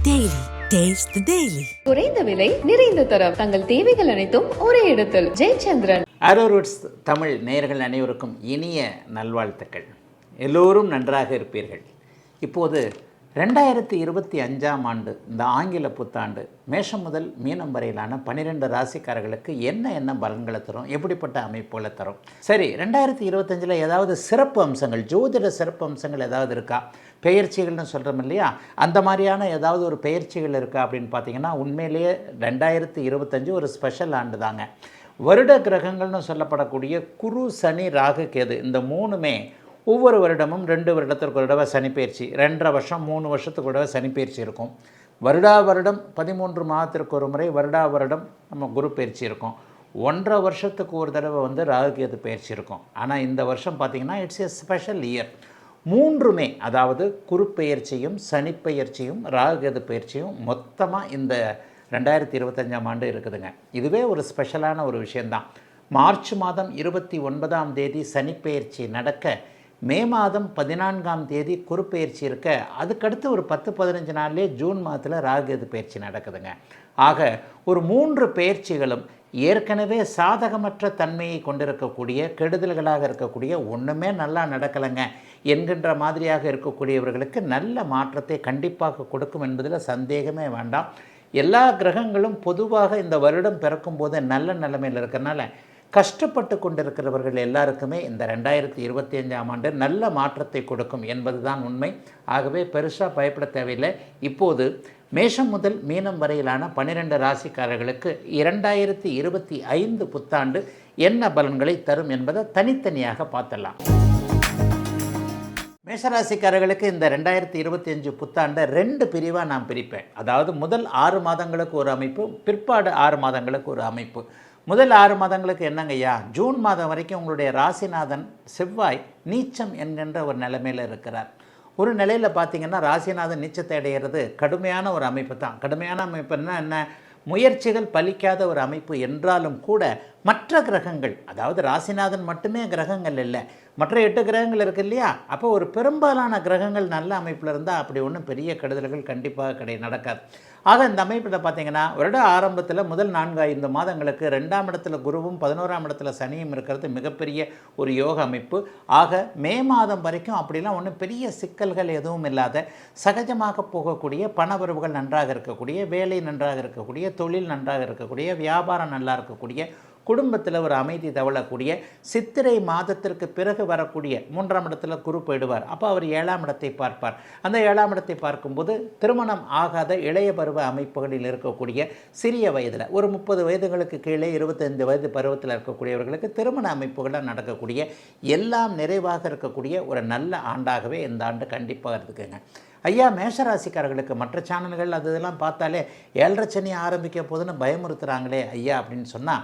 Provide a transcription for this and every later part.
Daily. Taste the Daily. குறைந்த விலை நிறைந்த தரம் தங்கள் தேவைகள் அனைத்தும் ஒரே இடத்தில் ஜெயச்சந்திரன் ஆரோரூட்ஸ் தமிழ் நேயர்கள் அனைவருக்கும் இனிய நல்வாழ்த்துக்கள் எல்லோரும் நன்றாக இருப்பீர்கள் இப்போது ரெண்டாயிரத்தி இருபத்தி அஞ்சாம் ஆண்டு இந்த ஆங்கில புத்தாண்டு மேஷம் முதல் மீனம் வரையிலான பன்னிரெண்டு ராசிக்காரர்களுக்கு என்ன என்ன பலன்களை தரும்? எப்படிப்பட்ட அமைப்புகளை தரும்? சரி ரெண்டாயிரத்தி இருபத்தஞ்சில் ஏதாவது சிறப்பு அம்சங்கள் ஜோதிட சிறப்பு அம்சங்கள் ஏதாவது இருக்கா? பெயர்ச்சிகள்னு சொல்கிறோம் இல்லையா? அந்த மாதிரியான ஏதாவது ஒரு பெயர்ச்சிகள் இருக்கா அப்படின்னு பார்த்தீங்கன்னா உண்மையிலேயே ரெண்டாயிரத்தி இருபத்தஞ்சு ஒரு ஸ்பெஷல் ஆண்டு தாங்க. வருட கிரகங்கள்னு சொல்லப்படக்கூடிய குரு சனி ராகு கேது இந்த மூணுமே ஒவ்வொரு வருடமும் ரெண்டு வருடத்திற்கு ஒரு தடவை சனிப்பயிற்சி ரெண்டரை வருஷம் மூணு வருஷத்துக்கு ஒரு தடவை சனிப்பயிற்சி இருக்கும். வருடா வருடம் பதிமூன்று மாதத்திற்கு ஒரு முறை வருடா வருடம் நம்ம குரு பயிற்சி இருக்கும். ஒன்றரை வருஷத்துக்கு ஒரு தடவை வந்து ராகு கேது பயிற்சி இருக்கும். ஆனால் இந்த வருஷம் பார்த்திங்கன்னா இட்ஸ் எ ஸ்பெஷல் இயர் மூன்றுமே அதாவது குறுப்பெயர்ச்சியும் சனிப்பெயர்ச்சியும் ராகுகேது பயிற்சியும் மொத்தமாக இந்த ரெண்டாயிரத்தி இருபத்தஞ்சாம் ஆண்டு இருக்குதுங்க. இதுவே ஒரு ஸ்பெஷலான ஒரு விஷயந்தான் மார்ச் மாதம் இருபத்தி ஒன்பதாம் தேதி சனிப்பெயர்ச்சி நடக்க மே மாதம் பதினான்காம் தேதி குறுப்பெயர்ச்சி இருக்க அதுக்கடுத்து ஒரு பத்து பதினஞ்சு நாள்லேயே ஜூன் மாதத்தில் ராகுகேது பயிற்சி நடக்குதுங்க. ஆக ஒரு மூன்று பயிற்சிகளும் ஏற்கனவே சாதகமற்ற தன்மையை கொண்டிருக்கக்கூடிய கெடுதல்களாக இருக்கக்கூடிய ஒன்றுமே நல்லா நடக்கலைங்க. என்கின்ற மாதிரியாக இருக்கக்கூடியவர்களுக்கு நல்ல மாற்றத்தை கண்டிப்பாக கொடுக்கும் என்பதில் சந்தேகமே வேண்டாம். எல்லா கிரகங்களும் பொதுவாக இந்த வருடம் பிறக்கும்போது நல்ல நிலைமையில் இருக்கிறனால கஷ்டப்பட்டு கொண்டிருக்கிறவர்கள் எல்லாருக்குமே இந்த ரெண்டாயிரத்தி இருபத்தி அஞ்சாம் ஆண்டு நல்ல மாற்றத்தை கொடுக்கும் என்பதுதான் உண்மை. ஆகவே பெருசாக பயப்பட தேவையில்லை. இப்போது மேஷம் முதல் மீனம் வரையிலான பன்னிரெண்டு ராசிக்காரர்களுக்கு இரண்டாயிரத்தி இருபத்தி ஐந்து புத்தாண்டு என்ன பலன்களை தரும் என்பதை தனித்தனியாக பார்த்தலாம் மேஷராசிக்காரர்களுக்கு இந்த ரெண்டாயிரத்தி இருபத்தி அஞ்சு புத்தாண்டை ரெண்டு பிரிவாக நான் பிரிப்பேன். அதாவது முதல் ஆறு மாதங்களுக்கு ஒரு அமைப்பு பிற்பாடு ஆறு மாதங்களுக்கு ஒரு அமைப்பு. முதல் ஆறு மாதங்களுக்கு என்னங்கய்யா? ஜூன் மாதம் வரைக்கும் உங்களுடைய ராசிநாதன் செவ்வாய் நீச்சம் என்கின்ற ஒரு நிலைமையில் இருக்கிறார். ஒரு நிலையில் பார்த்தீங்கன்னா ராசிநாதன் நீச்சத்தை அடைகிறது கடுமையான ஒரு அமைப்பு தான். கடுமையான அமைப்புன்னா என்ன? முயற்சிகள் பலிக்காத ஒரு அமைப்பு என்றாலும் கூட மற்ற கிரகங்கள் அதாவது ராசிநாதன் மட்டுமே கிரகங்கள் இல்லை. மற்ற எட்டு கிரகங்கள் இருக்கு இல்லையா? அப்போ ஒரு பெரும்பாலான கிரகங்கள் நல்ல அமைப்பில் இருந்தால் அப்படி ஒன்றும் பெரிய கெடுதல்கள் கண்டிப்பாக கிடை நடக்காது. ஆக இந்த அமைப்பில் பார்த்தீங்கன்னா வருட ஆரம்பத்தில் முதல் நான்கு ஐந்து மாதங்களுக்கு ரெண்டாம் இடத்துல குருவும் பதினோராம் இடத்துல சனியும் இருக்கிறது மிகப்பெரிய ஒரு யோக அமைப்பு. ஆக மே மாதம் வரைக்கும் அப்படிலாம் ஒன்றும் பெரிய சிக்கல்கள் எதுவும் இல்லாத சகஜமாக போகக்கூடிய பணவரவுகள் நன்றாக இருக்கக்கூடிய வேலை நன்றாக இருக்கக்கூடிய தொழில் நன்றாக இருக்கக்கூடிய வியாபாரம் நல்லா இருக்கக்கூடிய குடும்பத்தில் ஒரு அமைதி தவழக்கூடிய சித்திரை மாதத்திற்கு பிறகு வரக்கூடிய மூன்றாம் இடத்துல குரு போயிடுவார். அப்போ அவர் ஏழாம் இடத்தை பார்ப்பார். அந்த ஏழாம் இடத்தை பார்க்கும்போது திருமணம் ஆகாத இளைய பருவ அமைப்புகளில் இருக்கக்கூடிய சிறிய வயதில் ஒரு முப்பது வயதுகளுக்கு கீழே இருபத்தைந்து வயது பருவத்தில் இருக்கக்கூடியவர்களுக்கு திருமண அமைப்புகளில் நடக்கக்கூடிய எல்லாம் நிறைவாக இருக்கக்கூடிய ஒரு நல்ல ஆண்டாகவே இந்த ஆண்டு கண்டிப்பாக இருக்குங்க. ஐயா மேஷராசிக்காரர்களுக்கு மற்ற சேனல்கள் அது இதெல்லாம் பார்த்தாலே ஏழரை சனி ஆரம்பிக்க போதுன்னு பயமுறுத்துகிறாங்களே ஐயா அப்படின்னு சொன்னால்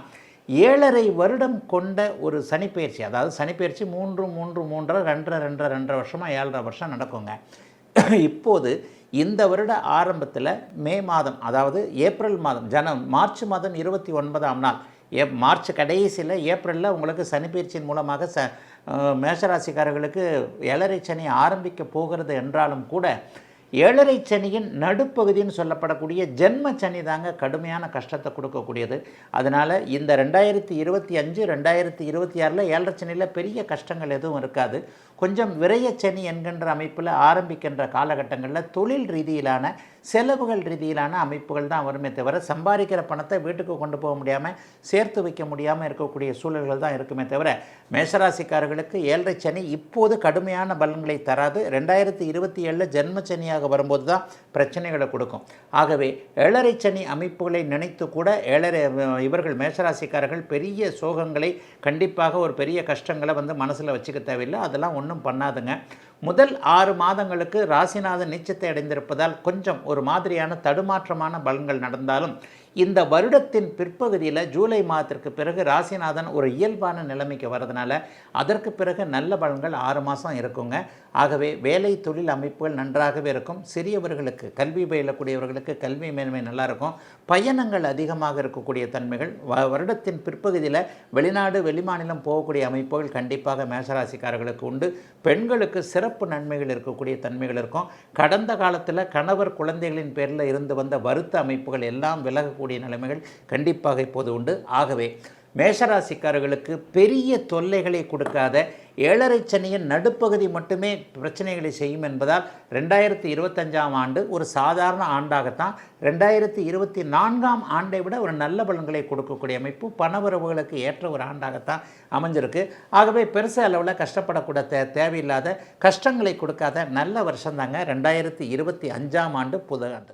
ஏழரை வருடம் கொண்ட ஒரு சனிப்பெயர்ச்சி அதாவது சனிப்பெயர்ச்சி மூன்று மூன்று மூன்றரை ரெண்டரை ரெண்டரை ரெண்டரை வருஷமாக ஏழரை வருஷம் நடக்குங்க. இப்போது இந்த வருட ஆரம்பத்தில் மே மாதம் அதாவது ஏப்ரல் மாதம் ஜனம் மார்ச் மாதம் இருபத்தி ஒன்பதாம் நாள் ஏ மார்ச் கடைசியில் ஏப்ரலில் உங்களுக்கு சனிப்பயிற்சியின் மூலமாக ச மேஷராசிக்காரர்களுக்கு எலரை சனி ஆரம்பிக்க போகிறது என்றாலும் கூட ஏழரை சனியின் நடுப்பகுதின்னு சொல்லப்படக்கூடிய ஜென்ம சனி தாங்க கடுமையான கஷ்டத்தை கொடுக்கக்கூடியது. அதனால் இந்த ரெண்டாயிரத்தி இருபத்தி அஞ்சு ரெண்டாயிரத்தி இருபத்தி ஆறில் ஏழரை சனியில் பெரிய கஷ்டங்கள் எதுவும் இருக்காது. கொஞ்சம் விரயச்சனி என்கின்ற அமைப்பில் ஆரம்பிக்கின்ற காலகட்டங்களில் தொழில் ரீதியிலான செலவுகள் ரீதியிலான அமைப்புகள் தான் வருமே தவிர சம்பாதிக்கிற பணத்தை வீட்டுக்கு கொண்டு போக முடியாமல் சேர்த்து வைக்க முடியாமல் இருக்கக்கூடிய சூழல்கள் தான் இருக்குமே தவிர மேசராசிக்காரர்களுக்கு ஏழரை சனி இப்போது கடுமையான பலன்களை தராது. ரெண்டாயிரத்தி இருபத்தி ஏழில் ஜென்ம சனியாக வரும்போது தான் பிரச்சனைகளை கொடுக்கும். ஆகவே ஏழரை சனி அமைப்புகளை நினைத்து கூட ஏழரை இவர்கள் மேசராசிக்காரர்கள் பெரிய சோகங்களை கண்டிப்பாக ஒரு பெரிய கஷ்டங்களை வந்து மனசில் வச்சுக்க தேவையில்லை. அதெல்லாம் ஒன்றும் பண்ணாதுங்க. முதல் ஆறு மாதங்களுக்கு ராசிநாதன் நீச்சத்தை அடைந்திருப்பதால் கொஞ்சம் ஒரு மாதிரியான தடுமாற்றமான பலன்கள் நடந்தாலும் இந்த வருடத்தின் பிற்பகுதியில் ஜூலை மாதத்திற்கு பிறகு ராசிநாதன் ஒரு இயல்பான நிலைமைக்கு வரதுனால அதற்கு பிறகு நல்ல பலன்கள் ஆறு மாதம் இருக்குங்க. ஆகவே வேலை தொழில் அமைப்புகள் நன்றாகவே இருக்கும். சிறியவர்களுக்கு கல்வி பயிலக்கூடியவர்களுக்கு கல்வி மேன்மை நல்லா இருக்கும் பயணங்கள் அதிகமாக இருக்கக்கூடிய தன்மைகள். வ வருடத்தின் பிற்பகுதியில் வெளிநாடு வெளிமாநிலம் போகக்கூடிய அமைப்புகள் கண்டிப்பாக மேசராசிக்காரர்களுக்கு உண்டு. பெண்களுக்கு சிறப்பு நன்மைகள் இருக்கக்கூடிய தன்மைகள் இருக்கும். கடந்த காலத்தில் கணவர் குழந்தைகளின் பேரில் இருந்து வந்த வருத்த அமைப்புகள் எல்லாம் விலகக்கூடிய நிலைமைகள் கண்டிப்பாக இப்போது உண்டு. ஆகவே மேஷராசிக்காரர்களுக்கு பெரிய தொல்லைகளை கொடுக்காத ஏழரை சனியின் நடுப்பகுதி மட்டுமே பிரச்சனைகளை செய்யும் என்பதால் ரெண்டாயிரத்தி இருபத்தஞ்சாம் ஆண்டு ஒரு சாதாரண ஆண்டாகத்தான் ரெண்டாயிரத்தி இருபத்தி நான்காம் ஆண்டை விட ஒரு நல்ல பலன்களை கொடுக்கக்கூடிய அமைப்பு பணவரவுகளுக்கு ஏற்ற ஒரு ஆண்டாகத்தான் அமைஞ்சிருக்கு. ஆகவே பெருசு அளவில் கஷ்டப்படக்கூட தே தேவையில்லாத கஷ்டங்களை கொடுக்காத நல்ல வருஷம்தாங்க ரெண்டாயிரத்தி இருபத்தி அஞ்சாம் ஆண்டு புது ஆண்டு.